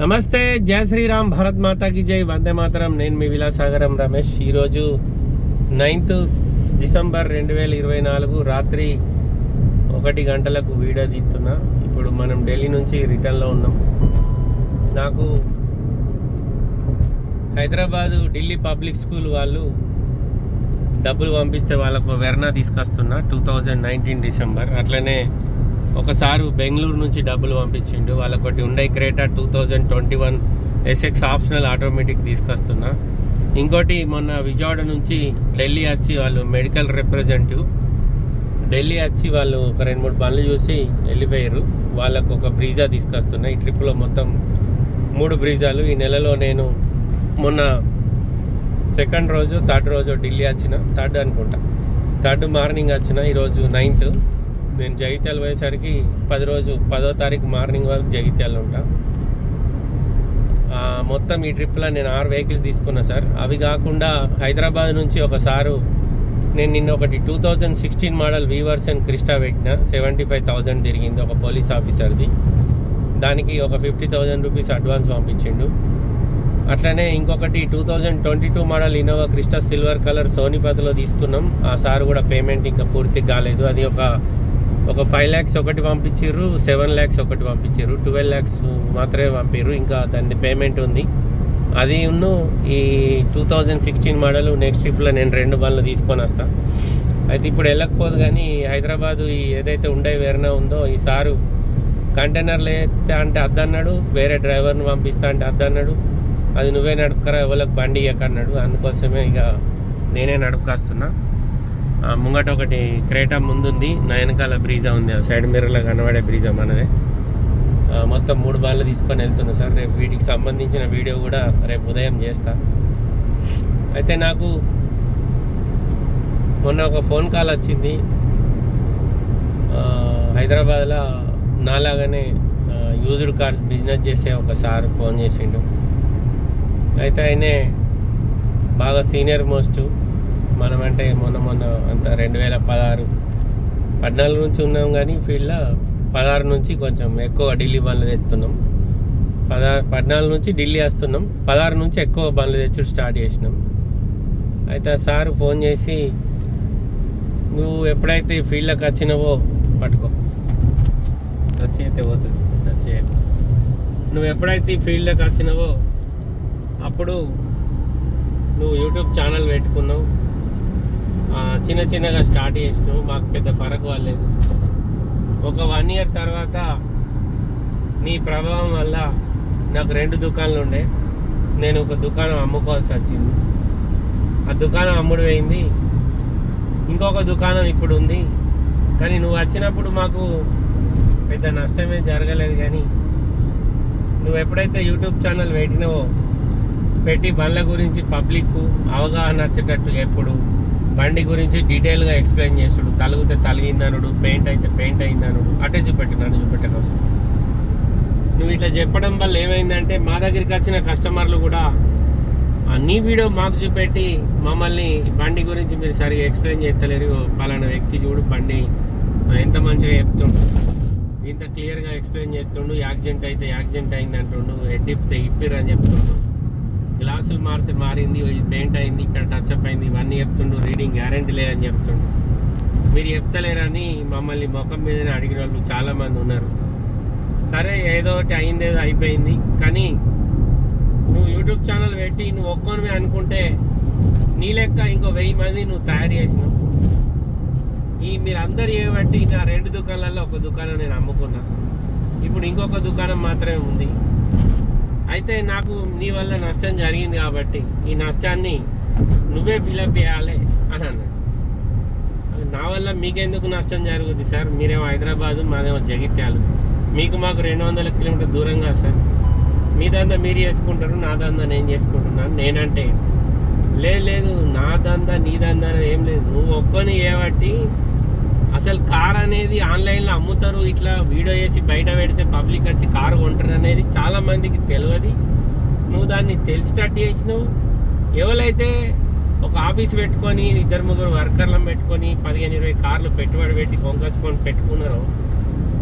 నమస్తే జయ శ్రీరామ్ భారత్ మాతాకి జై వందే మాతరం. నేను మీ విలాసాగరం రమేష్. ఈరోజు నైన్త్ డిసెంబర్ రెండు వేల ఇరవై నాలుగు రాత్రి ఒకటి గంటలకు వీడియో తీస్తున్నా. ఇప్పుడు మనం ఢిల్లీ నుంచి రిటర్న్లో ఉన్నాం. నాకు హైదరాబాదు ఢిల్లీ పబ్లిక్ స్కూల్ వాళ్ళు డబ్బులు పంపిస్తే వాళ్ళకు వెర్నా తీసుకొస్తున్నా టూ థౌజండ్ నైన్టీన్ డిసెంబర్. అట్లనే ఒకసారి బెంగళూరు నుంచి డబ్బులు పంపించిండు. వాళ్ళకొకటి ఉండే Creta two thousand twenty one SX optional automatic తీసుకొస్తున్నా. ఇంకోటి మొన్న విజయవాడ నుంచి ఢిల్లీ వచ్చి వాళ్ళు మెడికల్ రిప్రజెంటివ్ ఢిల్లీ వచ్చి వాళ్ళు ఒక రెండు మూడు బండ్లు చూసి వెళ్ళిపోయారు. వాళ్ళకు ఒక బ్రీజా తీసుకొస్తున్నా. ఈ ట్రిప్లో మొత్తం మూడు బ్రీజాలు ఈ నెలలో నేను మొన్న సెకండ్ రోజు థర్డ్ రోజు ఢిల్లీ వచ్చిన. థర్డ్ అనుకుంటా. థర్డ్ మార్నింగ్ వచ్చిన. ఈరోజు నైన్త్ నేను జగిత్యాల పోయేసరికి పది రోజు పదో తారీఖు మార్నింగ్ వరకు జగిత్యాలు ఉంటా. మొత్తం ఈ ట్రిప్లో నేను ఆరు వెహికల్స్ తీసుకున్నా సార్. అవి కాకుండా హైదరాబాద్ నుంచి ఒకసారి నేను నిన్న ఒకటి టూ థౌజండ్ సిక్స్టీన్ మోడల్ వీవర్స్ అండ్ క్రిస్టా పెట్టిన. సెవెంటీ ఫైవ్ థౌజండ్ తిరిగింది ఒక పోలీస్ ఆఫీసర్ది. దానికి ఒక ఫిఫ్టీ థౌజండ్ రూపీస్ అడ్వాన్స్ పంపించిండు. అట్లనే ఇంకొకటి two thousand twenty two model Innova Crysta silver colour సోనిపతిలో తీసుకున్నాం. ఆ సార్ కూడా పేమెంట్ ఇంకా పూర్తి కాలేదు. అది ఒక ఒక ఫైవ్ ల్యాక్స్ ఒకటి పంపించారు సెవెన్ ల్యాక్స్ ఒకటి పంపించారు ట్వెల్వ్ ల్యాక్స్ మాత్రమే పంపారు ఇంకా దాని పేమెంట్ ఉంది. అది ఉన్ను ఈ two thousand sixteen model next ట్రిప్లో నేను రెండు బండ్లు తీసుకొని వస్తాను అయితే ఇప్పుడు వెళ్ళకపోదు కానీ హైదరాబాదు ఈ ఏదైతే ఉండే వేరేనా ఉందో ఈ సారు కంటైనర్లు ఎత్తే అంటే అద్దన్నాడు వేరే డ్రైవర్ని పంపిస్తా అంటే అద్దన్నాడు. అది నువ్వే నడుపుకరా ఎవరికి బండి ఇయ్యకన్నాడు. అందుకోసమే ఇక నేనే నడుపుకొస్తున్నా. ముంగట ఒకటి క్రేటా ముందుంది నయనకాల బ్రీజా ఉంది ఆ సైడ్ మిర్రర్లో కనబడే బ్రీజా మనదే. మొత్తం మూడు బాళ్ళు తీసుకొని వెళ్తున్నా సార్ రేపు వీటికి సంబంధించిన వీడియో కూడా రేపు ఉదయం చేస్తా. అయితే నాకు మొన్న ఒక ఫోన్ కాల్ వచ్చింది. హైదరాబాద్లో నాలాగానే యూజ్డ్ కార్స్ బిజినెస్ చేసే ఒక సార్ ఫోన్ చేసిండు. అయితే ఆయనే బాగా సీనియర్ మోస్ట్ మనం అంటే మొన్న మొన్న అంత రెండు వేల పదహారు పద్నాలుగు నుంచి ఉన్నాం కానీ ఫీల్డ్లో పదహారు నుంచి కొంచెం ఎక్కువ ఢిల్లీ బండ్లు తెస్తున్నాం పదహారు పద్నాలుగు నుంచి ఢిల్లీ వస్తున్నాం. పదహారు నుంచి ఎక్కువ బండ్లు తెచ్చుడు స్టార్ట్ చేసినాం. అయితే సార్ ఫోన్ చేసి నువ్వు ఎప్పుడైతే ఈ ఫీల్డ్లోకి వచ్చినావో పట్టుకో. టచ్ అయితే పోతుంది. టచ్ చేయాలి నువ్వు ఎప్పుడైతే ఈ ఫీల్డ్లోకి వచ్చినావో అప్పుడు నువ్వు యూట్యూబ్ ఛానల్ పెట్టుకున్నావు. చిన్న చిన్నగా స్టార్ట్ చేసినావు. మాకు పెద్ద ఫరక్ వాళ్ళలేదు ఒక వన్ ఇయర్ తర్వాత నీ ప్రభావం వల్ల నాకు రెండు దుకాణాలు ఉండే. నేను ఒక దుకాణం అమ్ముకోవాల్సి వచ్చింది. ఆ దుకాణం అమ్ముడు పోయింది. ఇంకొక దుకాణం ఇప్పుడు ఉంది. కానీ నువ్వు వచ్చినప్పుడు మాకు పెద్ద నష్టమే జరగలేదు కానీ నువ్వు ఎప్పుడైతే యూట్యూబ్ ఛానల్ పెట్టినావో పెట్టి బండ్ల గురించి పబ్లిక్ అవగాహన వచ్చేటట్టు ఎప్పుడు బండి గురించి డీటెయిల్గా ఎక్స్ప్లెయిన్ చేస్తుడు. తలిగితే తలిగిందనుడు పెయింట్ అయితే పెయింట్ అయిందనుడు. అటే చూపెట్టి నన్ను చూపెట్టే కోసం నువ్వు ఇట్లా చెప్పడం వల్ల ఏమైందంటే మా దగ్గరికి వచ్చిన కస్టమర్లు కూడా నీ వీడియో మాకు చూపెట్టి మమ్మల్ని బండి గురించి మీరు సరిగా ఎక్స్ప్లెయిన్ చేస్తలేరు. పలానా వ్యక్తి చూడు బండి ఎంత మంచిగా చెప్తుండు. ఇంత క్లియర్గా ఎక్స్ప్లెయిన్ చేస్తుండు. యాక్సిడెంట్ అయితే యాక్సిడెంట్ అయింది అంటుండు హెడ్ ఇప్పితే అని చెప్తుండు. గ్లాసులు మారితే మారింది పెయింట్ అయింది ఇక్కడ టచ్ అప్ అయింది ఇవన్నీ చెప్తుండు రీడింగ్ గ్యారంటీ లేదని చెప్తుండు. మీరు చెప్తలేరని మమ్మల్ని ముఖం మీదనే అడిగిన వాళ్ళు చాలామంది ఉన్నారు. సరే ఏదో ఒకటి అయింది ఏదో అయిపోయింది కానీ నువ్వు యూట్యూబ్ ఛానల్ పెట్టి నువ్వు ఒక్కొనివి అనుకుంటే నీ లెక్క ఇంకో వెయ్యి మంది నువ్వు తయారు చేసినావు. ఈ మీరందరు ఏబట్టి నా రెండు దుకాణాలలో ఒక దుకాణం నేను అమ్ముకున్నా. ఇప్పుడు ఇంకొక దుకాణం మాత్రమే ఉంది. అయితే నాకు నీ వల్ల నష్టం జరిగింది కాబట్టి ఈ నష్టాన్ని నువ్వే ఫిలప్ చేయాలి అని అన్నాడు. నా వల్ల మీకెందుకు నష్టం జరుగుద్ది సార్? మీరేమో హైదరాబాదు మాదేమో జగిత్యాలు. మీకు మాకు రెండు వందల కిలోమీటర్ దూరంగా సార్. మీ దందా మీరు చేసుకుంటారు నా దందా నేను చేసుకుంటున్నాను నేనంటే. లేదు లేదు నా దందా నీ దందా అనేది ఏం లేదు. నువ్వు ఒక్కొని చేయబట్టి అసలు కార్ అనేది ఆన్లైన్లో అమ్ముతారు ఇట్లా వీడియో చేసి బయట పెడితే పబ్లిక్ వచ్చి కారు కొంటారు అనేది చాలామందికి తెలియదు. నువ్వు దాన్ని తెలిసేటట్టు చేసినావు. ఎవరైతే ఒక ఆఫీస్ పెట్టుకొని ఇద్దరు ముగ్గురు వర్కర్లను పెట్టుకొని పదిహేను ఇరవై కార్లు పెట్టుబడి పెట్టి కొంకొచ్చుకొని పెట్టుకున్నారో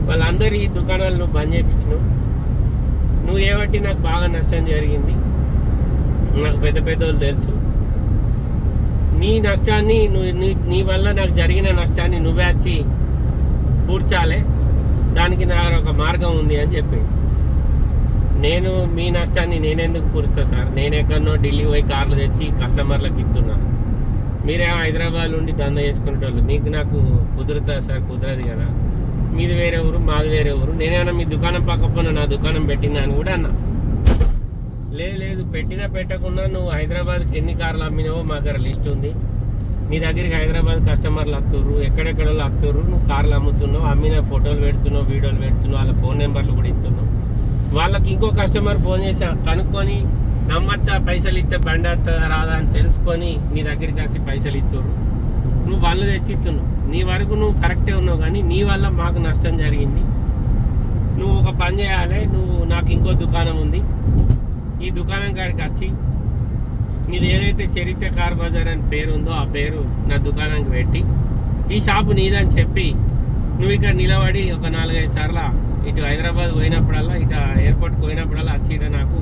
వాళ్ళందరూ ఈ దుకాణాలు నువ్వు బంద్ చేయించినావు నువ్వు నువ్వు ఏబట్టి నాకు బాగా నష్టం జరిగింది. నాకు పెద్ద పెద్ద వాళ్ళు తెలుసు. నీ నష్టాన్ని నువ్వు నీ నీ వల్ల నాకు జరిగిన నష్టాన్ని నువ్వే వచ్చి పూడ్చాలే. దానికి నా ఒక మార్గం ఉంది అని చెప్పి. నేను మీ నష్టాన్ని నేనెందుకు పూరుస్తా సార్? నేను ఎక్కడనో ఢిల్లీ పోయి కార్లు తెచ్చి కస్టమర్లకు ఇస్తున్నాను మీరేమో హైదరాబాద్ నుండి దంద చేసుకునేటోళ్ళు. మీకు నాకు కుదురుతా సార్ కుదరదు కదా. మీది వేరే ఊరు మాది వేరే ఊరు. నేనేమన్నా మీ దుకాణం పక్కపోయినా నా దుకాణం పెట్టినా అని కూడా అన్నా. లేదు లేదు పెట్టినా పెట్టకుండా నువ్వు హైదరాబాద్కి ఎన్ని కార్లు అమ్మినావో మా దగ్గర లిస్ట్ ఉంది. నీ దగ్గరికి హైదరాబాద్ కస్టమర్లు వస్తుర్రు ఎక్కడెక్కడ వస్తుర్రు నువ్వు కార్లు అమ్ముతున్నావు అమ్మిన ఫోటోలు పెడుతున్నావు వీడియోలు పెడుతున్నావు వాళ్ళ ఫోన్ నెంబర్లు కూడా ఇస్తున్నావు. వాళ్ళకి ఇంకో కస్టమర్ ఫోన్ చేసి కనుక్కొని నమ్మచ్చా పైసలు ఇస్తే బండి వస్తుందా రాదా అని తెలుసుకొని నీ దగ్గరికి వచ్చి పైసలు ఇస్తుర్రు నువ్వు వాళ్ళు తెచ్చిస్తున్నావు నీ వరకు నువ్వు కరెక్టే ఉన్నావు కానీ నీ వల్ల మాకు నష్టం జరిగింది. నువ్వు ఒక పని చేయాలి నువ్వు నాకు ఇంకో దుకాణం ఉంది. ఈ దుకాణం కాడికి వచ్చి నీది ఏదైతే చరిత్ర కార్ బజార్ అని పేరు ఉందో ఆ పేరు నా దుకాణానికి పెట్టి ఈ షాపు నీదని చెప్పి నువ్వు ఇక్కడ నిలబడి ఒక నాలుగైదు సార్లు ఇటు హైదరాబాద్ పోయినప్పుడల్లా ఇటు ఎయిర్పోర్ట్కి పోయినప్పుడల్లా వచ్చి ఇట నాకు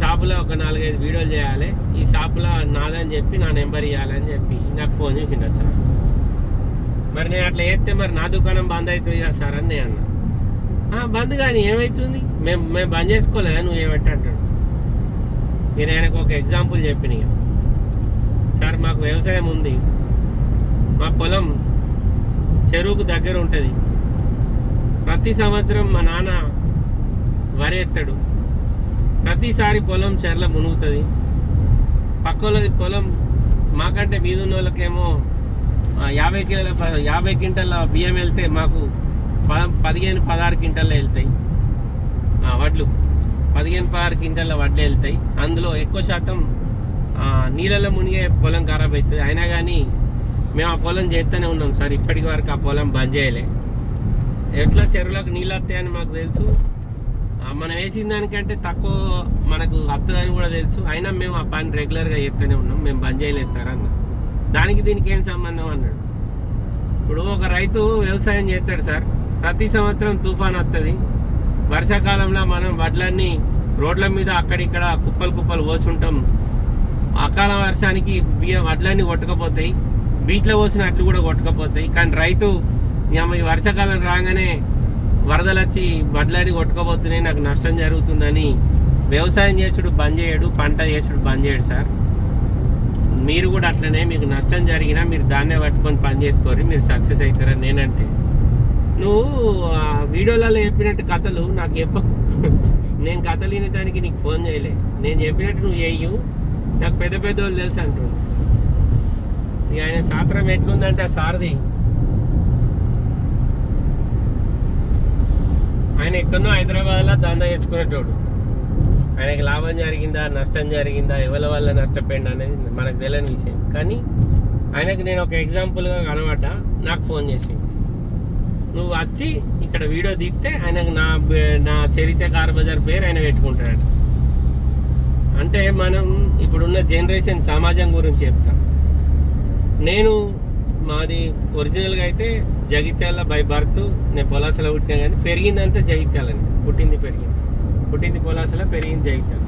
షాపులో ఒక నాలుగైదు వీడియోలు చేయాలి. ఈ షాపులో నాదని చెప్పి నా నెంబర్ ఇవ్వాలని చెప్పి నాకు ఫోన్ చేసిండ సార్. మరి నేను అట్లా చేస్తే మరి నా దుకాణం బంద్ అవుతుంది కదా సార్ అని నేను అన్నా. బంద్ కానీ ఏమవుతుంది మేము మేము బంద్ చేసుకోలేదా? నువ్వు ఏమంటే అంటాడు. నేను ఆయనకు ఒక ఎగ్జాంపుల్ చెప్పిన సార్ మాకు వ్యవసాయం ఉంది. మా పొలం చెరువుకు దగ్గర ఉంటుంది. ప్రతి సంవత్సరం మా నాన్న వరి ఎత్తాడు. ప్రతిసారి పొలం చెర్ల మునుగుతుంది. పక్కలది వాళ్ళది పొలం మాకంటే మీదున్న వాళ్ళకేమో యాభై కిలోల యాభై క్వింటల్ల బియ్యం వెళ్తే మాకు పద పదిహేను పదహారు క్వింటల్లో వెళ్తాయి. వడ్లు. పదిహేను పదహారు క్వింటల్ల వడ్లు వెళ్తాయి. అందులో ఎక్కువ శాతం నీళ్ళలో మునిగే పొలం ఖరాబ్ అవుతుంది. అయినా కానీ మేము ఆ పొలం చేస్తూనే ఉన్నాం సార్. ఇప్పటికి వరకు ఆ పొలం బంద్ చేయలే. ఎట్లా చెరువులకు నీళ్ళు వస్తాయని మాకు తెలుసు. మనం వేసిన దానికంటే తక్కువ మనకు వస్తుందని కూడా తెలుసు. అయినా మేము ఆ పని రెగ్యులర్గా చేస్తూనే ఉన్నాం. మేము బంద్ చేయలేదు సార్ అన్న. దానికి దీనికి ఏం సంబంధం అన్నాడు. ఇప్పుడు ఒక రైతు వ్యవసాయం చేస్తాడు సార్. ప్రతి సంవత్సరం తుఫాన్ వస్తుంది వర్షాకాలంలో మనం వడ్లన్నీ రోడ్ల మీద అక్కడిక్కడ కుప్పలు కుప్పలు పోసుంటాం. అకాల వర్షానికి బియ్యం వడ్లన్నీ కొట్టకపోతాయి. బీట్లో పోసిన అట్లు కూడా కొట్టకపోతాయి. కానీ రైతు ఈ ఈ వర్షాకాలం రాగానే వరదలు వచ్చి వడ్లన్నీ కొట్టుకోబోతున్నాయి నాకు నష్టం జరుగుతుందని వ్యవసాయం చేసుడు బంద్ చేయడు పంట చేసుడు బంద్ చేయడు సార్. మీరు కూడా అట్లనే మీకు నష్టం జరిగినా మీరు దాన్నే పట్టుకొని పని చేసుకోరు మీరు సక్సెస్ అవుతారని నేనంటే. నువ్వు ఆ వీడియోలలో చెప్పినట్టు కథలు నాకు చెప్ప నేను కథలు వినటానికి నీకు ఫోన్ చేయలే. నేను చెప్పినట్టు నువ్వు చేయు నాకు పెద్ద పెద్ద వాళ్ళు తెలుసు అంటుండు ఇక ఆయన సాత్రం ఎట్లుందంటే ఆ సారది. ఆయన ఎక్కడో హైదరాబాద్లో దందా చేసుకునేటోడు. ఆయనకి లాభం జరిగిందా నష్టం జరిగిందా ఎవరి వల్ల నష్టపోయింది అనేది మనకు తెలియని విషయం. కానీ ఆయనకి నేను ఒక ఎగ్జాంపుల్గా కనబడ్డా నాకు ఫోన్ చేసి నువ్వు వచ్చి ఇక్కడ వీడియో దిగితే ఆయనకు నా నా చరిత్ర కార్ బజార్ పేరు ఆయన పెట్టుకుంటాడు అంటే మనం ఇప్పుడున్న జనరేషన్ సమాజం గురించి చెప్తాం. నేను మాది ఒరిజినల్గా అయితే జగిత్యాల బై బర్త్ నేను పొలాసలో పుట్టినా కానీ పెరిగిందంతా జగిత్యాలని. పుట్టింది పెరిగింది. పుట్టింది పొలాసలో పెరిగింది జగిత్యాల.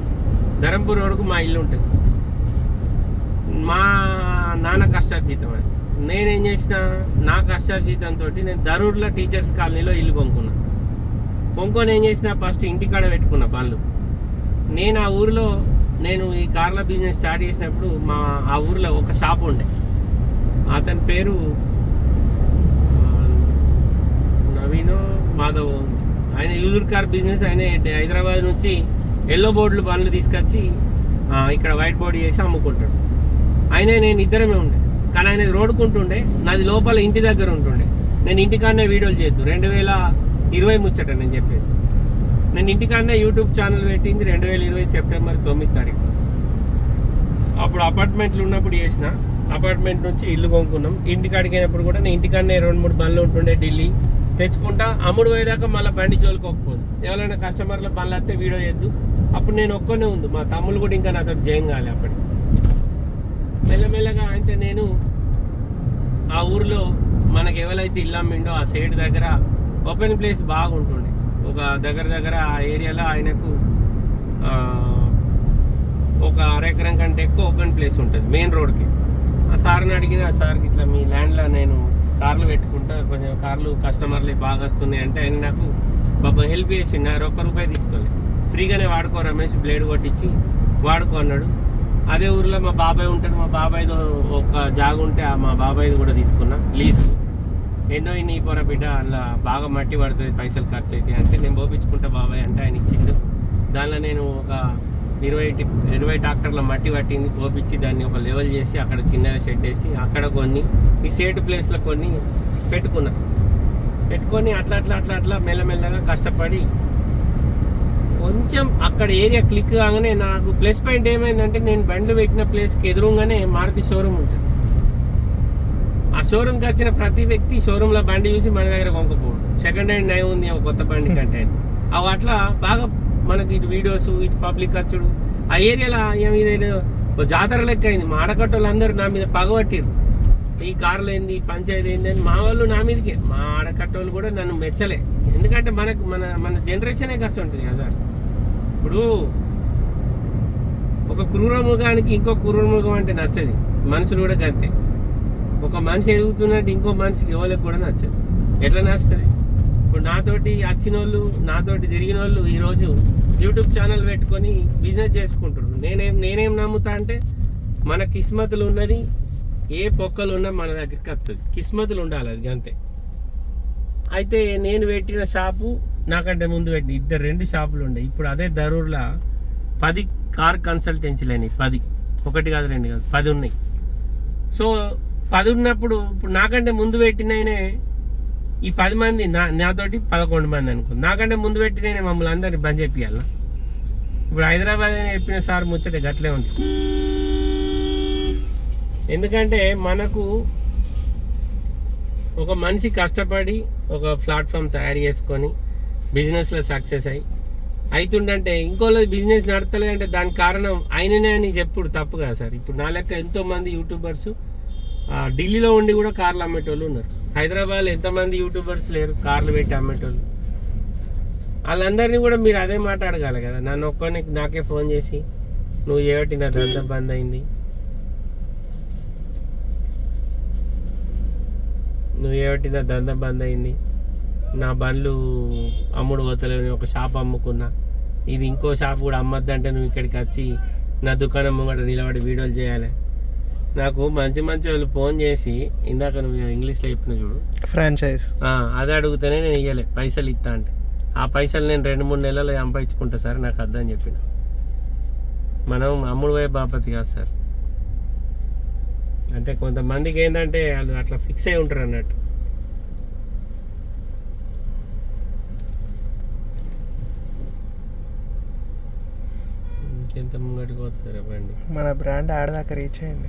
ధరంపూర్ వరకు మా ఇల్లు ఉంటుంది. మా నాన్న కష్టార్జితం అది. నేనేం చేసిన నా కష్టార్జితంతో నేను దరూర్లో టీచర్స్ కాలనీలో ఇల్లు కొనుక్కున్నా. కొనుక్కొని ఏం చేసిన ఫస్ట్ ఇంటికాడ పెట్టుకున్నా బండ్లు. నేను ఆ ఊరిలో నేను ఈ కార్ల బిజినెస్ స్టార్ట్ చేసినప్పుడు మా ఆ ఊరిలో ఒక షాప్ ఉండే. అతని పేరు నవీనో మాధవ్ ఆయన యూజర్ కార్ బిజినెస్ ఆయన హైదరాబాద్ నుంచి ఎల్లో బోర్డులు బండ్లు తీసుకొచ్చి ఇక్కడ వైట్ బోర్డు చేసి అమ్ముకుంటాడు. ఆయన నేను ఇద్దరమే ఉండే. కానీ ఆయన రోడ్డుకుంటుండే నాది లోపల ఇంటి దగ్గర ఉంటుండే. నేను ఇంటికాడనే వీడియోలు చేద్దు రెండు వేల ఇరవై ముచ్చట నేను చెప్పేది. నేను ఇంటికాడనే యూట్యూబ్ ఛానల్ పెట్టింది రెండు వేల ఇరవై సెప్టెంబర్ తొమ్మిది తారీఖు. అప్పుడు అపార్ట్మెంట్లు ఉన్నప్పుడు చేసిన అపార్ట్మెంట్ నుంచి ఇల్లు కొనుక్కున్నాం. ఇంటికాడికి అయినప్పుడు కూడా నేను ఇంటికాడనే రెండు మూడు బండ్లు ఉంటుండే ఢిల్లీ. తెచ్చుకుంటా అమ్ముడు పోయేదాకా మళ్ళీ బండి జోలుకోకపోదు ఎవరైనా కస్టమర్ల బండ్లు వస్తే వీడియో చేద్దు అప్పుడు నేను ఒక్కనే ఉంది. మా తమ్ముళ్ళు కూడా ఇంకా నాతో జాయిన్ కాలే అప్పటికి. మెల్లమెల్లగా అయితే నేను ఆ ఊర్లో మనకు ఎవరైతే ఇల్లు ఆ సైడ్ దగ్గర ఓపెన్ ప్లేస్ బాగుంటుండే. ఒక దగ్గర దగ్గర ఆ ఏరియాలో ఆయనకు ఒక అరెకరం కంటే ఎక్కువ ఓపెన్ ప్లేస్ ఉంటుంది మెయిన్ రోడ్కి ఆ సార్ని అడిగిన ఆ సార్కి ఇట్లా మీ ల్యాండ్లో నేను కార్లు పెట్టుకుంటా కొంచెం కార్లు కస్టమర్లు బాగా వస్తున్నాయి అంటే ఆయన నాకు బాబా హెల్ప్ చేసిండు ఆయన ఒక్క రూపాయి తీసుకోలే. ఫ్రీగానే వాడుకో రమేష్ బ్లేడ్ కొట్టించి వాడుకో అన్నాడు. అదే ఊర్లో మా బాబాయ్ ఉంటాడు. మా బాబాయ్ ఒక జాగ ఉంటే ఆ మా బాబాయ్ది కూడా తీసుకున్నా. లీజుకు ఎన్నో ఇన్ని పొర బిడ్డ అలా బాగా మట్టి పడుతుంది పైసలు ఖర్చు అయితే అంటే నేను పోపించుకుంటా బాబాయ్ అంటే ఆయన ఇచ్చిండు. దానిలో నేను ఒక ఇరవై ఇరవై ట్రాక్టర్ల మట్టి పట్టింది. పోపించి దాన్ని ఒక లెవెల్ చేసి అక్కడ చిన్నగా షెడ్ వేసి అక్కడ కొన్ని ఈ సేటు ప్లేస్లో కొన్ని పెట్టుకున్నా. పెట్టుకొని అట్లా అట్లా అట్లా అట్లా మెల్లమెల్లగా కష్టపడి కొంచెం అక్కడ ఏరియా క్లిక్ కాగానే నాకు ప్లస్ పాయింట్ ఏమైందంటే నేను బండ్లు పెట్టిన ప్లేస్కి ఎదురుగానే మారుతి షోరూమ్ ఉంటుంది. ఆ షోరూమ్కి వచ్చిన ప్రతి వ్యక్తి షోరూంలో బండి చూసి మన దగ్గర కొనుక్కోపోవడం సెకండ్ హ్యాండ్ నయం ఉంది ఒక కొత్త బండి కంటే. అవి అట్లా బాగా మనకి ఇటు వీడియోస్ ఇటు పబ్లిక్ ఖర్చుడు ఆ ఏరియాలో ఏమి ఇదేదో ఓ జాతర లెక్క అయింది. మా ఆడకట్టోళ్ళు అందరూ నా మీద పగబట్టిరు ఈ కార్లు ఏంది ఈ పంచాయతీ ఏంది అని మా వాళ్ళు నా మీదకే. మా ఆడకట్టోళ్ళు కూడా నన్ను మెచ్చలే. ఎందుకంటే మనకు మన మన జనరేషనే కష్టం ఉంటుంది కదా సార్. ఇప్పుడు ఒక క్రూరమృగానికి ఇంకో క్రూరమృగం అంటే నచ్చదు. మనుషులు కూడా అంతే ఒక మనిషి ఎదుగుతున్నట్టు ఇంకో మనిషికి ఎవరికి కూడా నచ్చదు. ఎట్లా నచ్చుతుంది? ఇప్పుడు నాతోటి వచ్చిన వాళ్ళు నాతోటి తిరిగిన వాళ్ళు ఈరోజు యూట్యూబ్ ఛానల్ పెట్టుకొని బిజినెస్ చేసుకుంటారు నేనేం నేనేం నమ్ముతా అంటే మన కిస్మతులు ఉన్నది ఏ పొక్కలు ఉన్నా మన దగ్గరికి వస్తుంది కిస్మతులు ఉండాలి అది అంతే అయితే నేను పెట్టిన షాపు నాకంటే ముందు పెట్టి ఇద్దరు రెండు షాపులు ఉండే. ఇప్పుడు అదే దరూర్లో పది కార్ కన్సల్టెన్సీలు అయినాయి. పది. ఒకటి కాదు రెండు కాదు పది ఉన్నాయి. సో పది ఉన్నప్పుడు ఇప్పుడు నాకంటే ముందు పెట్టిననే ఈ పది మంది నా నాతోటి పదకొండు మంది అనుకో నాకంటే ముందు పెట్టిననే మమ్మల్ని అందరినీ బంద్ చేపియాల? ఇప్పుడు హైదరాబాద్ అని చెప్పిన సార్ ముచ్చట గట్లే ఉంది. ఎందుకంటే మనకు ఒక మనిషి కష్టపడి ఒక ప్లాట్ఫామ్ తయారు చేసుకొని బిజినెస్లో సక్సెస్ అయ్యి. అవుతుండంటే ఇంకోళ్ళ బిజినెస్ నడతలేదంటే దానికి కారణం ఆయననే అని చెప్పుడు తప్పు కదా సార్. ఇప్పుడు నా లెక్క ఎంతోమంది యూట్యూబర్స్ ఢిల్లీలో ఉండి కూడా కార్లు అమ్మేటోళ్ళు ఉన్నారు. హైదరాబాద్లో ఎంతమంది యూట్యూబర్స్ లేరు కార్లు పెట్టి అమ్మేటోళ్ళు. వాళ్ళందరినీ కూడా మీరు అదే మాట్లాడగల కదా. నన్ను ఒక్కడికి నాకే ఫోన్ చేసి నువ్వు ఏమిటి నా దంద బంద్ అయింది. నువ్వు ఏమిటి నా దంద బంద్ అయింది. నా బండ్లు అమ్ముడు పోతలేవు ఒక షాప్ అమ్ముకున్నా. ఇది ఇంకో షాప్ కూడా అమ్మద్దంటే నువ్వు ఇక్కడికి వచ్చి నా దుకాణం ముంగట నిలబడి వీడియోలు చేయాలి. నాకు మంచి మంచి వాళ్ళు ఫోన్ చేసి ఇందాక నువ్వు ఇంగ్లీష్లో చెప్పిన చూడు. ఫ్రాంచైజ్ అదే అడిగితేనే నేను ఇవ్వలే పైసలు ఇస్తా అంటే. ఆ పైసలు నేను రెండు మూడు నెలలు సంపాదించుకుంటా సార్ నాకు అర్థం చెప్పిన. మనం అమ్ముడు పోయే బాపతి కాదు సార్. అంటే కొంతమందికి ఏంటంటే వాళ్ళు అట్లా ఫిక్స్ అయి ఉంటారు అన్నట్టు. బండి. మన బ్రాండ్ ఆడదాకా రీచ్ అయింది.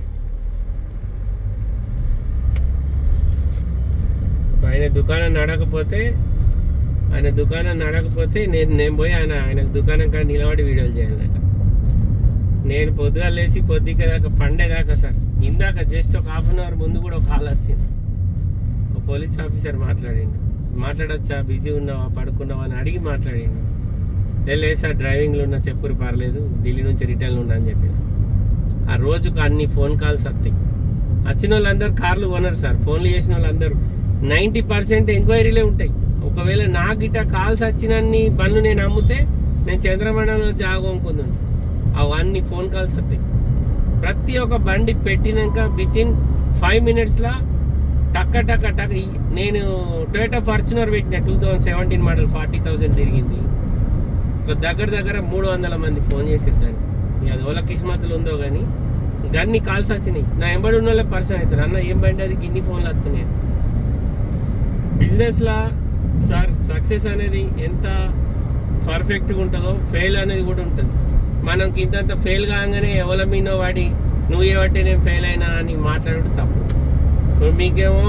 ఆయన దుకాణం నడకపోతే ఆయన దుకాణం నడకపోతే నేను నేను పోయి ఆయన ఆయన దుకాణం కాడ నిలబడి వీడియోలు చేయాలట. నేను పొద్దుగా లేచి పొద్దుక దాకా పండేదాకా సార్. ఇందాక జస్ట్ ఒక హాఫ్ అన్ అవర్ ముందు కూడా ఒక కాల్ వచ్చింది. ఒక పోలీస్ ఆఫీసర్ మాట్లాడిండు. మాట్లాడొచ్చా? బిజీ ఉన్నావా? పడుకున్నావా? అని అడిగి మాట్లాడిండు. "లే- లేదు సార్ డ్రైవింగ్లో ఉన్న చెప్పురు పర్లేదు ఢిల్లీ నుంచి రిటర్న్ ఉన్నా అని చెప్పి ఆ రోజుకు అన్ని ఫోన్ కాల్స్ వస్తాయి. వచ్చిన వాళ్ళందరూ కార్లు కొనరు సార్. ఫోన్లు చేసిన వాళ్ళందరూ నైంటీ పర్సెంట్ ఎంక్వైరీలే ఉంటాయి. ఒకవేళ నా గిట్ట కాల్స్ వచ్చినన్ని బండ్లు నేను అమ్మితే నేను చంద్రమండలంలో జాగ కొనుక్కుంది అవన్నీ ఫోన్ కాల్స్ వస్తాయి. ప్రతి ఒక్క బండి పెట్టినాక విత్ ఇన్ ఫైవ్ మినిట్స్లో టక్క టక్క టక్ నేను టొయోటా ఫార్చునర్ పెట్టిన two thousand seventeen model forty thousand తిరిగింది. ఒక దగ్గర దగ్గర మూడు వందల మంది ఫోన్ చేసారు దాన్ని అది ఓలా కిస్మతులు ఉందో కానీ గన్ని కాల్స్ వచ్చినాయి. నా ఎంబడి ఉన్న వాళ్ళే పర్సన్ అవుతారు. అన్న ఏం బండి అది? గిన్ని ఫోన్లు వస్తున్నాయి. బిజినెస్లా సార్ సక్సెస్ అనేది ఎంత పర్ఫెక్ట్గా ఉంటుందో ఫెయిల్ అనేది కూడా ఉంటుంది. మనం ఇంతంత ఫెయిల్ కాగానే ఎవరి మీనో వాడి నువ్వు ఏమంటే నేను ఫెయిల్ అయినా అని మాట్లాడడం తప్పు. ఇప్పుడు మీకేమో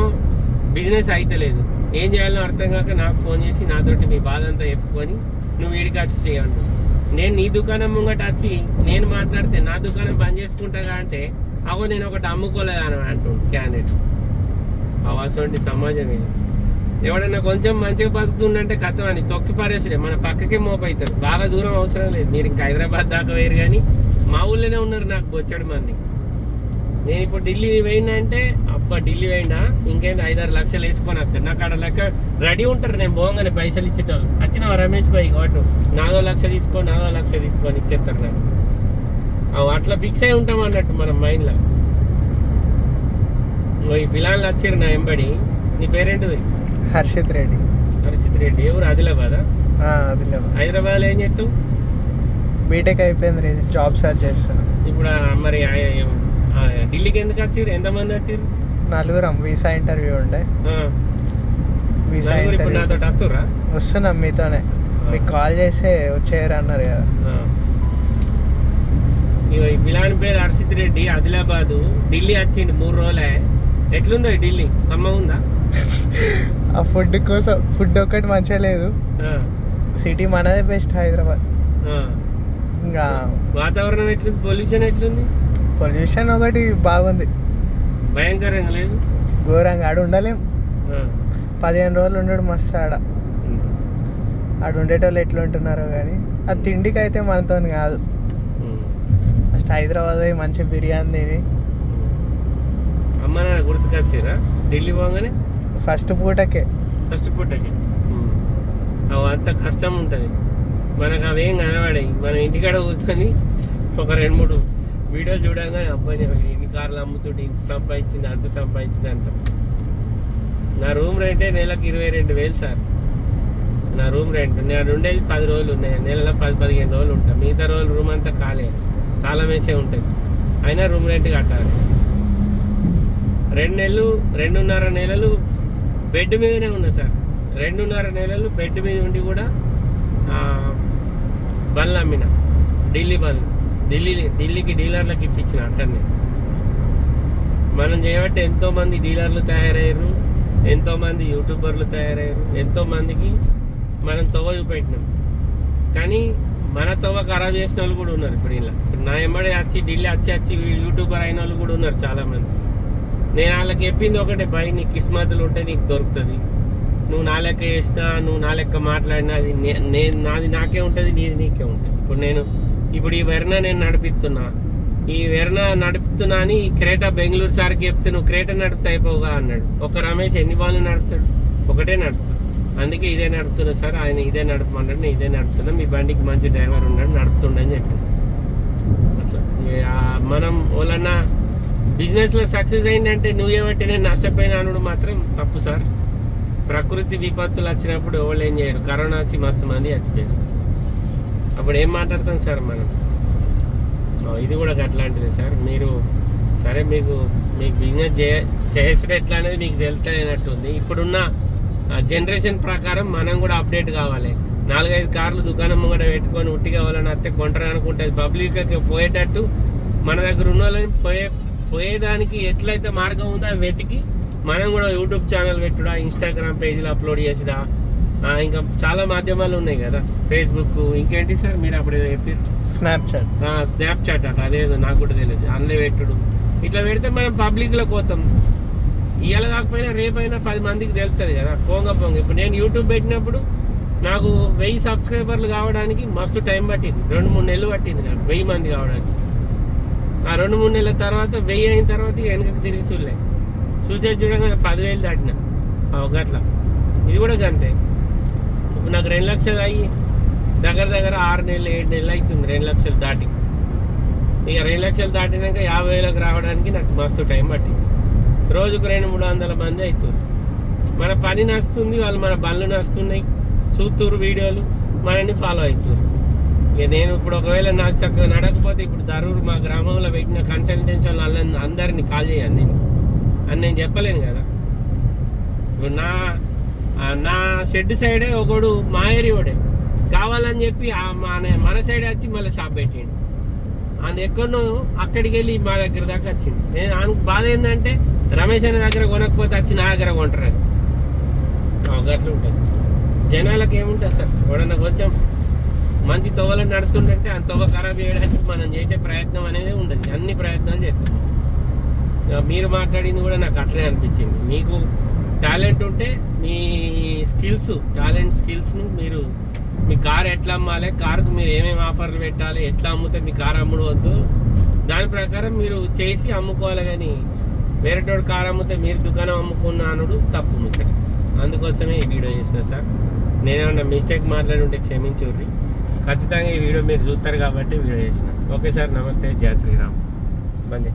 బిజినెస్ అయితలేదు. ఏం చేయాలో అర్థం కాక నాకు ఫోన్ చేసి నాతోటి మీ బాధ అంతా చెప్పుకొని నువ్వు వీడికి వచ్చి చేయండి నేను నీ దుకాణం ముంగట వచ్చి నేను మాట్లాడితే నా దుకాణం బంద్ చేసుకుంటా అంటే అవో నేను ఒకటి అమ్ముకోలేదు అని అంటుండు క్యాండిడేట్. అటువంటి సమాజం ఇది ఎవడన్నా కొంచెం మంచిగా బతుకుతుండంటే కథం అని తొక్కి పారేసుడే. మన పక్కకే మోపవుతారు బాగా దూరం అవసరం లేదు. మీరు ఇంకా హైదరాబాద్ దాకా వేరు కానీ మా ఊళ్ళోనే ఉన్నారు నాకు బొచ్చడు మంది. నేను ఇప్పుడు ఢిల్లీ పోయినంటే అబ్బా ఢిల్లీ పోయినా ఇంకేంటి ఐదారు లక్షలు వేసుకొని వస్తాను నాకు అక్కడ లెక్క రెడీ ఉంటారు నేను పోగానే పైసలు ఇచ్చేటోళ్ళు. వచ్చిన రమేష్ భాయ్ కాబట్టి నాదో లక్ష తీసుకో నాదో లక్ష తీసుకొని ఇచ్చేస్తారు నాకు అవి అట్లా ఫిక్స్ అయి ఉంటాం అన్నట్టు మన మైండ్లో. ఈ పిల్లలు వచ్చారు నా ఎంబడి నీ పేరేంటిది? హర్షిత్ రెడ్డి. హర్షిత్ రెడ్డి. ఎవరు? ఆదిలాబాదా? ఆ, అదిలేమా హైదరాబాద్లో ఏం చేస్తావు? బీటెక్ అయిపోయింది రే జాబ్ సర్చ్ చేస్తాను ఇప్పుడు మరి ఢిల్లీకి ఎందుకు వచ్చారు? ఎంతమంది వచ్చారు? నలుగురం వీసా ఇంటర్వ్యూ ఉండే. Visa interview. వస్తున్నాం మీతోనే. మీకు కాల్ చేస్తే వచ్చేయరు అన్నారు కదా. పిలాని పేరు హర్షిత్ రెడ్డి ఆదిలాబాద్ ఢిల్లీ వచ్చిండు మూడు రోజులే. ఎట్లుందో ఢిల్లీ? కమ్మ ఉందా? ఆ ఫుడ్ కోసం ఫుడ్ ఒక్కటి మంచిగా లేదు. సిటీ మనదే బెస్ట్ హైదరాబాద్. ఇంకా వాతావరణం ఎట్లుంది? పొల్యూషన్ ఎట్లుంది? పొల్యూషన్ ఒకటి బాగుంది. భయంకరంగా లేదు? ఘోరంగా. ఆడ ఉండలేం. పదిహేను రోజులు ఉండడు మస్తు ఆడ. ఆడ ఉండేటోళ్ళు ఎట్లా ఉంటున్నారో కానీ ఆ తిండికి అయితే మనతో కాదు. ఫస్ట్ హైదరాబాద్ పోయి మంచి బిర్యానీ తిని. అమ్మ నాన్న గుర్తుకొచ్చిరా? ఢిల్లీ పోగానే? ఫస్ట్ పూటకే. ఫస్ట్ పుట్టకి అవి అంత కష్టం ఉంటుంది. మనకు అవేం కనబడాయి. మనం ఇంటికాడ కూర్చొని ఒక రెండు మూడు వీడియోలు చూడగానే అబ్బాయి ఇన్ని కార్లు అమ్ముతుంటే ఇంత సంపాదించింది అంత సంపాదించింది అంటాం. నా రూమ్ రెంటే నెలకు ఇరవై రెండు వేలు సార్. నా రూమ్ రెంట్ నేను ఉండేది పది రోజులు ఉన్నాయి. నెలలో పది పదిహేను రోజులు ఉంటాను మిగతా రోజులు రూమ్ అంతా కాలే తాళం వేసే ఉంటుంది. అయినా రూమ్ రెంట్ కట్టాలి. రెండు నెలలు రెండున్నర నెలలు బెడ్ మీదనే ఉన్నా సార్. రెండున్నర నెలలు బెడ్ మీద ఉండి కూడా ఆ, బండ్లు అమ్మిన. ఢిల్లీ బండ్లు ఢిల్లీ ఢిల్లీకి డీలర్లకు ఇప్పించిన అక్కడనే. మనం చేయబట్టి ఎంతోమంది డీలర్లు తయారయ్యారు ఎంతోమంది యూట్యూబర్లు తయారయ్యారు ఎంతోమందికి మనం తొవ్వ చూపెట్టినాం. కానీ మన తొవ్వ ఖరాబ్ చేసిన వాళ్ళు కూడా ఉన్నారు ఇప్పుడు ఇలా. ఇప్పుడు నా ఎంబడి వచ్చి ఢిల్లీ వచ్చి వచ్చి యూట్యూబర్ అయిన వాళ్ళు కూడా ఉన్నారు చాలామంది. నేను వాళ్ళకి చెప్పింది ఒకటే భయ నీ కిస్మతులు ఉంటే నీకు దొరుకుతుంది. నువ్వు నా లెక్క చేసినా నువ్వు నా లెక్క మాట్లాడినా అది నే- నేను నాది నాకే ఉంటుంది నీది నీకే ఉంటుంది. ఇప్పుడు నేను ఇప్పుడు ఈ వెర్న నేను నడిపిస్తున్నా. ఈ వెర్న నడుపుతున్నా అని క్రేటా బెంగళూరు సార్కి చెప్తే నువ్వు క్రేటా నడుపుతా అయిపోగా అన్నాడు. ఒక రమేష్ ఎన్ని బాళ్ళు నడుపుతాడు? ఒకటే నడుపుతాడు అందుకే ఇదే నడుపుతున్నా సార్ ఆయన ఇదే నడపమన్నాడు నేను ఇదే నడుపుతున్నా మీ బండికి మంచి డ్రైవర్ ఉన్నాడు నడుపుతుండని చెప్పాడు. అట్లా. మనం ఓలన్నా బిజినెస్లో సక్సెస్ అయిందంటే నువ్వు ఏమంటే నేను నష్టపోయినా అనుడు మాత్రం తప్పు సార్. ప్రకృతి విపత్తులు వచ్చినప్పుడు ఎవరు ఏం చేయరు. కరోనా వచ్చి మస్తు మంది చచ్చిపోయారు. అప్పుడు ఏం మాట్లాడతాం సార్ మనం? ఇది కూడా అట్లాంటిది సార్. మీరు సరే మీకు మీకు బిజినెస్ చే చేసుడు ఎట్లా అనేది మీకు తెలుస్తలేనట్టుంది ఇప్పుడున్న జనరేషన్ ప్రకారం మనం కూడా అప్డేట్ కావాలి. నాలుగైదు కార్లు దుకాణం ముంగట పెట్టుకొని ఉట్టి కావాలని అత్తే కొంటారు అనుకుంటే పబ్లిక్కి పోయేటట్టు మన దగ్గర ఉన్న వాళ్ళని పోయే పోయేదానికి ఎట్లయితే మార్గం ఉందో అవి వెతికి మనం కూడా యూట్యూబ్ ఛానల్ పెట్టుడా ఇన్స్టాగ్రామ్ పేజీలో అప్లోడ్ చేసుడా ఇంకా చాలా మాధ్యమాలు ఉన్నాయి కదా. ఫేస్బుక్ ఇంకేంటి సార్? మీరు అప్పుడు ఏదో చెప్పారు స్నాప్చాట్ స్నాప్చాట్ అట అదేదో నాకు కూడా తెలియదు అందులో పెట్టుడు ఇట్లా పెడితే మనం పబ్లిక్లోకి పోతాం. ఇవాళ కాకపోయినా రేపైనా పది మందికి తెలుస్తుంది కదా. పోంగ పోంగ. ఇప్పుడు నేను యూట్యూబ్ పెట్టినప్పుడు నాకు వెయ్యి సబ్స్క్రైబర్లు కావడానికి మస్తు టైం పట్టింది. రెండు మూడు నెలలు పట్టింది నాకు వెయ్యి మంది కావడానికి. ఆ రెండు మూడు నెలల తర్వాత వెయ్యి అయిన తర్వాత వెనకకి తిరిగి చూడలే. చూసేది చూడగానే పదివేలు దాటిన. ఆ, ఒక అట్లా ఇది కూడా ఇప్పుడు నాకు రెండు లక్షలు అయ్యి దగ్గర దగ్గర ఆరు నెలలు ఏడు నెలలు అవుతుంది రెండు లక్షలు దాటి. ఇక రెండు లక్షలు దాటినాక యాభై వేలకు రావడానికి నాకు మస్తు టైం పట్టింది. రోజుకు రెండు మూడు వందల మంది అవుతుంది. మన పని నస్తుంది వాళ్ళు మన బండ్లు నస్తున్నాయి చూస్తురు వీడియోలు మనల్ని ఫాలో అవుతున్నారు ఇక నేను ఇప్పుడు ఒకవేళ నాకు చక్కగా నడకపోతే ఇప్పుడు దరూరు మా గ్రామంలో పెట్టిన కన్సల్టెన్షన్ వాళ్ళని అందరినీ కాల్ చేయాలి నేను. అని నేను చెప్పలేను కదా. ఇప్పుడు నా నా షెడ్ సైడే ఒకడు మాయరి వాడే కావాలని చెప్పి మన మన సైడ్ వచ్చి మళ్ళీ షాప్ పెట్టిండు. ఆయన ఎక్కడో అక్కడికి వెళ్ళి మా దగ్గర దాకా వచ్చిండు. నేను ఆయనకు బాధ ఏంటంటే రమేష్ అనే దగ్గర కొనకపోతే వచ్చి నా దగ్గర కొంటారు గట్ల ఉంటుంది. జనాలకు ఏముంటుంది సార్? ఎవడన్నా కొంచెం మంచి తొవ్వలు నడుతుందంటే ఆ తొవ్వ ఖరాబ్ చేయడానికి మనం చేసే ప్రయత్నం అనేది ఉండదు. అన్ని ప్రయత్నాలు చేస్తాం మీరు మాట్లాడింది కూడా నాకు అట్లే అనిపించింది. మీకు టాలెంట్ ఉంటే మీ స్కిల్స్ టాలెంట్ స్కిల్స్ను మీరు మీ కార్ ఎట్లా అమ్మాలి కార్కు మీరు ఏమేమి ఆఫర్లు పెట్టాలి ఎట్లా అమ్మితే మీ కార్ అమ్ముడవద్దు దాని ప్రకారం మీరు చేసి అమ్ముకోవాలి కానీ వేరేటోడు కార్ అమ్మితే మీరు దుకాణం అమ్ముకున్నా అనుడు తప్పు ముచ్చట. అందుకోసమే ఈ వీడియో చేసిన సార్. నేనేమన్నా మిస్టేక్ మాట్లాడి ఉంటే క్షమించుర్రి. ఖచ్చితంగా ఈ వీడియో మీరు చూస్తారు కాబట్టి వీడియో చేసిన. ఓకే సార్ నమస్తే జయ శ్రీరామ్. బంద్